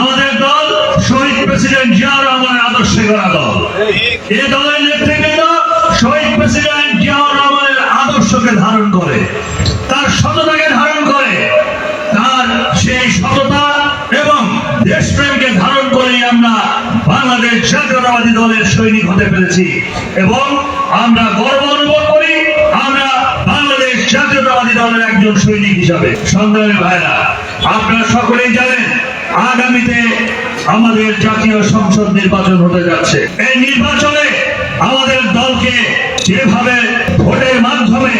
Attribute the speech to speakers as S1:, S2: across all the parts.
S1: আমাদের দল শহীদ প্রেসিডেন্ট জিয়াউর রহমানের আদর্শে গড়া দল। এ দলের নেতৃবৃন্দ শহীদ প্রেসিডেন্ট জিয়াউর রহমানের আদর্শকে ধারণ করে, তার সততাকে ধারণ করে, তার সেই সততা এবং দেশপ্রেমকে ধারণ করে আমরা বাংলাদেশ জাতীয়তাবাদী দলের সৈনিক হতে পেরেছি এবং আমরা গর্ব অনুভব করি, আমরা বাংলাদেশ জাতীয়তাবাদী দলের একজন সৈনিক হিসাবে। সংগ্রামী ভাইরা, আপনারা সকলেই জানেন আগামীতে আমাদের জাতীয় সংসদ নির্বাচন হতে যাচ্ছে। এই নির্বাচনে আমাদের দলকে যেভাবে ভোটের মাধ্যমে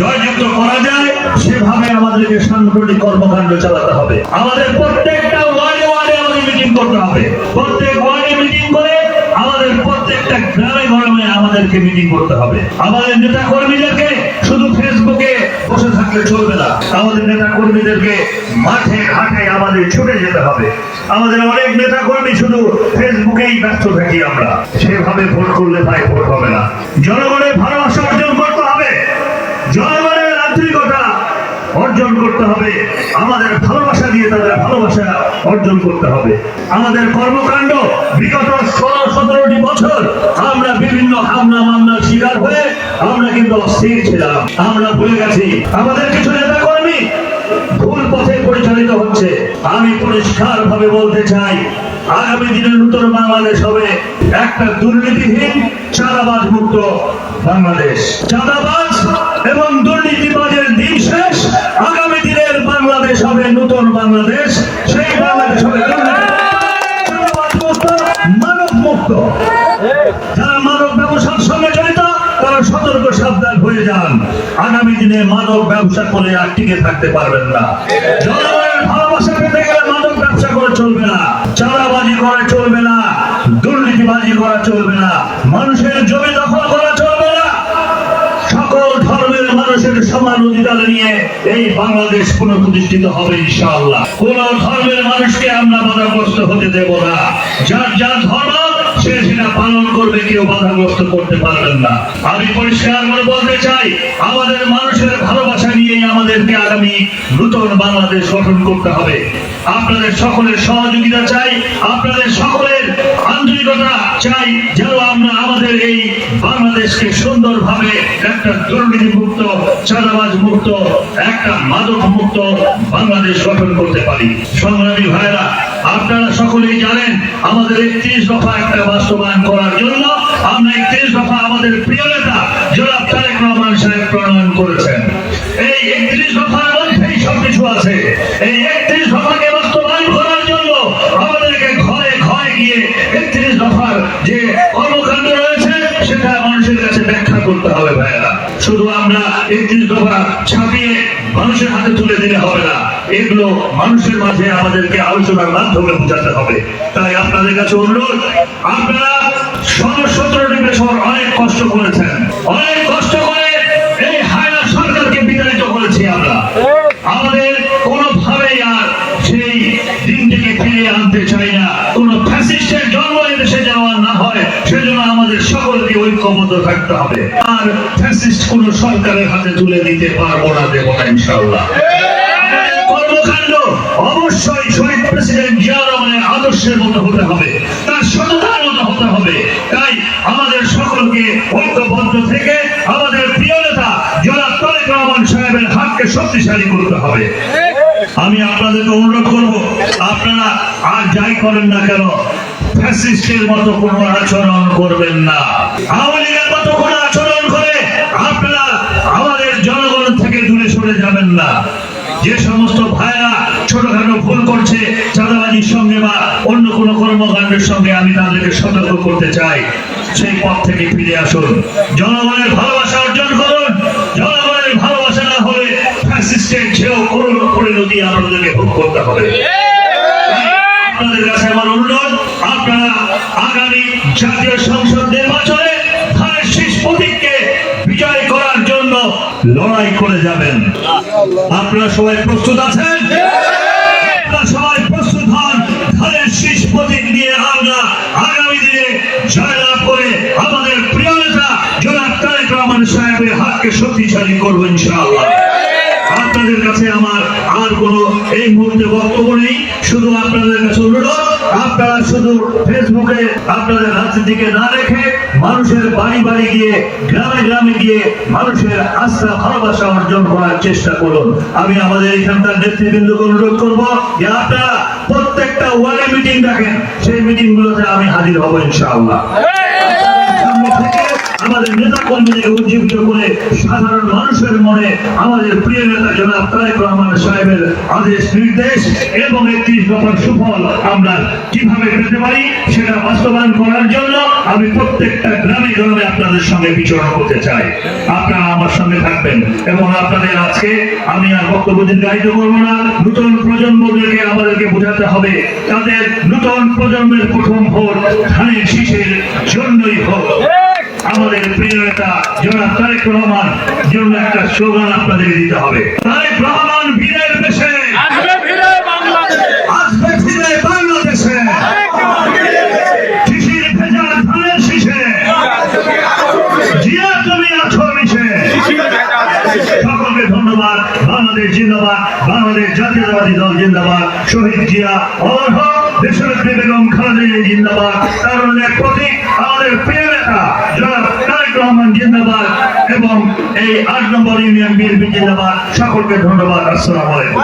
S1: জয়যুক্ত করা যায়, সেভাবে আমাদেরকে সাংগঠনিক কর্মকাণ্ড চালাতে হবে। আমাদের প্রত্যেকটা ওয়ার্ডে ওয়ার্ডে আমাদের মিটিং করতে হবে। প্রত্যেক ওয়ার্ডে মিটিং করে আমাদের প্রত্যেকটা গ্রামে গ্রামে আমাদেরকে মিটিং করতে হবে। আমাদের নেতা কর্মীদেরকে শুধু ফেসবুকে বসে থাকলে চলবে না। আমাদের নেতা কর্মীদেরকে মাঠে, ঘাটে আমাদের ছুটে যেতে হবে। আমাদের অনেক নেতা কর্মী শুধু ফেসবুকেই ব্যস্ত থাকি আমরা। সেভাবে ভোট করলে ভাই ভোট হবে না। জনগণের ভালোবাসা অর্জন করতে হবে। জনগণের আন্তরিকতা অর্জন করতে হবে। আমাদের ভালোবাসা অর্জন করতে হবে। আমাদের কর্মকাণ্ড বিগত ষোলো, সতেরোটি বছর আমরা বিভিন্ন হামলা, মামলার শিকার হয়ে আমরা কিন্তু অস্থির ছিলাম। আমরা ভুলে গেছি। আমাদের কিছু নেতা কর্মী ভুল পথে পরিচালিত হচ্ছে। আমি পরিষ্কার ভাবে বলতে চাই, আগামী দিনে নতুন বাংলাদেশ হবে। একটা দুর্নীতিহীন, চাঁদাবাজ মুক্ত বাংলাদেশ। চাঁদাবাজ এবং দুর্নীতিবাজের দিন শেষ, আগামী দিনের বাংলাদেশ হবে নতুন বাংলাদেশ। যারা মানব ব্যবসার সঙ্গে জড়িত, তারা সতর্ক সাবধান হয়ে যান। আগামী দিনে মানব ব্যবসা করে আর টিকে থাকতে পারবেন না। ভালোবাসা পেতে গেলে মানব ব্যবসা করে চলবে না। চলবে না। দুর্নীতিবাজি করা চলবে না। মানুষের জমি দখল করা চলবে না। সকল ধর্মের মানুষের সমান অধিকার নিয়ে এই বাংলাদেশ পুনঃপ্রতিষ্ঠিত হবে ইনশাআল্লাহ। কোন ধর্মের মানুষকে আমরা বাধাগ্রস্ত হতে দেব না। যার যার ধর্ম সে সেটা পালন করবে কেউ বাধাগ্রস্ত করতে পারবেন না। আমি পরিষ্কার করে বলতে চাই, আমাদের মানুষের ভালোবাসা নিয়েই আমাদেরকে আগামী নতুন বাংলাদেশ গঠন করতে হবে। আপনাদের সকলের সহযোগিতা চাই, আপনাদের সকলের আন্তরিকতা চাই, যেন আমরা আমাদের এই বাংলাদেশকে সুন্দরভাবে একটা দুর্নীতি মুক্ত চাঁদাবাজ মুক্ত একটা মাদক মুক্ত বাংলাদেশ গঠন করতে পারি। সংগ্রামী ভাইরা আপনারা সকলেই জানেন, আমাদের একত্রিশ দফা একটা বাস্তবায়ন করার জন্য যে কর্মকাণ্ড রয়েছে, সেটা মানুষের কাছে ব্যাখ্যা করতে হবে ভাইয়া শুধু আমরা একত্রিশ দফা ছাপিয়ে মানুষের হাতে তুলে দিলে হবে না। এগুলো মানুষের মাঝে আমাদেরকে আলোচনার মাধ্যমে বোঝাতে হবে। তাই আপনাদের কাছে অনুরোধ, আপনারা ষোলো সতেরোটি বছর অনেক কষ্ট করেছেন। অনেক কষ্ট ঐক্যবদ্ধ থাকতে হবে। আর ফ্যাসিস্ট কোন সরকারের হাতে তুলে দিতে পারব না দেবো না ইনশাআল্লাহ। আমাদের কর্মকাণ্ড অবশ্যই শহীদ প্রেসিডেন্ট জিয়া রহমানের আদর্শের মতো হতে হবে, তার সততার মতো হতে হবে। তাই আমাদের সকলকে ঐক্যবদ্ধ থেকে আমাদের প্রিয় নেতা জনাব তারেক রহমান সাহেবের হাতকে শক্তিশালী করতে হবে। আমি আপনাদেরকে অনুরোধ করব, আপনারা আর যাই করেন না কেন ফ্যাসিস্টের মতো কোনো আচরণ করবেন না। আচরণ করে আপনারা আমাদের জনগণ থেকে দূরে সরে যাবেন না। যে সমস্ত ভাইরা ছোটখাটো ভুল করছে, চাঁদাবাজির সঙ্গে বা অন্য কর্মকাণ্ডের সঙ্গে আমি তাদেরকে সতর্ক করতে চাই। সেই পথ থেকে ফিরে আসুন। জনগণের ভালোবাসা অর্জন করুন। জনগণের ভালোবাসা না হলে ফ্যাসিস্টের ঝেউ করুণ পরিণতি আপনাদেরকে ভোগ করতে হবে। আপনাদের কাছে আমার অনুরোধ, আপনারা আগামী জাতীয় সংসদ নির্বাচনে ধানের প্রতীককে বিজয় করার জন্য লড়াই করে যাবেন। আপনারা সবাই প্রস্তুত আছেন? শক্তিশালী করব ইনশাআল্লাহ। আপনাদের কাছে আমার আর কোনো এই মুহূর্তে বক্তব্য নেই। শুধু আপনাদের কাছে অনুরোধ, আপনারা শুধু ফেসবুকে আপনাদের রাজনীতিকে না রেখে মানুষের বাড়ি বাড়ি গিয়ে, গ্রামে গ্রামে গিয়ে মানুষের আস্থা, ভালোবাসা অর্জন করার চেষ্টা করুন। আমি আমাদের এখানকার নেতৃবৃন্দকে অনুরোধ করব যে আপনারা প্রত্যেকটা ওয়ার্ডে মিটিং রাখেন সেই মিটিং গুলোতে আমি হাজির হব ইনশাআল্লাহ। আমাদের নেতা কর্মীদের উজ্জীবিত করে সাধারণ মানুষের মনে আমাদের প্রিয় নেতা জনাব তারেক রহমান সাহেবের আদেশ, নির্দেশ এবং একত্রিশ দফার সুফল আমরা কীভাবে পেতে পারি সেটা বাস্তবায়ন করার জন্য আমি প্রত্যেকটা গ্রামে গ্রামে আপনাদের সঙ্গে বিচরণ করতে চাই। আপনারা আমার সঙ্গে থাকবেন এবং আপনাদের আজকে আমি আর বক্তব্য দীর্ঘায়িত করব না। নতুন প্রজন্মদেরকে আমাদেরকে বোঝাতে হবে, তাদের নতুন প্রজন্মের প্রথম ভোট ধানের শীষের জন্যই হোক। আমাদের প্রিয় নেতা জনাব তারেক রহমান জন্য একটা স্লোগান আপনাদের দিতে হবে। তারেক রহমান বীরের দেশে।
S2: আসবে ফিরে বাংলাদেশে।
S1: আসবে ফিরে বাংলাদেশে। কৃষির ভেজা ধানের শীষে। জিয়া তুমি আছো মিশে। সকলকে ধন্যবাদ। বাংলাদেশ জিন্দাবাদ। বাংলাদেশ জাতীয়তাবাদী দল জিন্দাবাদ। শহীদ জিয়া অমর হোক দেশনেত্রী বেগম খালেদা জিন্দাবাদ। কারণ এক প্রতীক আমাদের প্রিয় নেতা তারেক রহমান জিন্দাবাদ এবং এই আট নম্বর ইউনিয়ন বিএনপি জিন্দাবাদ। সকলকে ধন্যবাদ। আসসালাম আলাইকুম।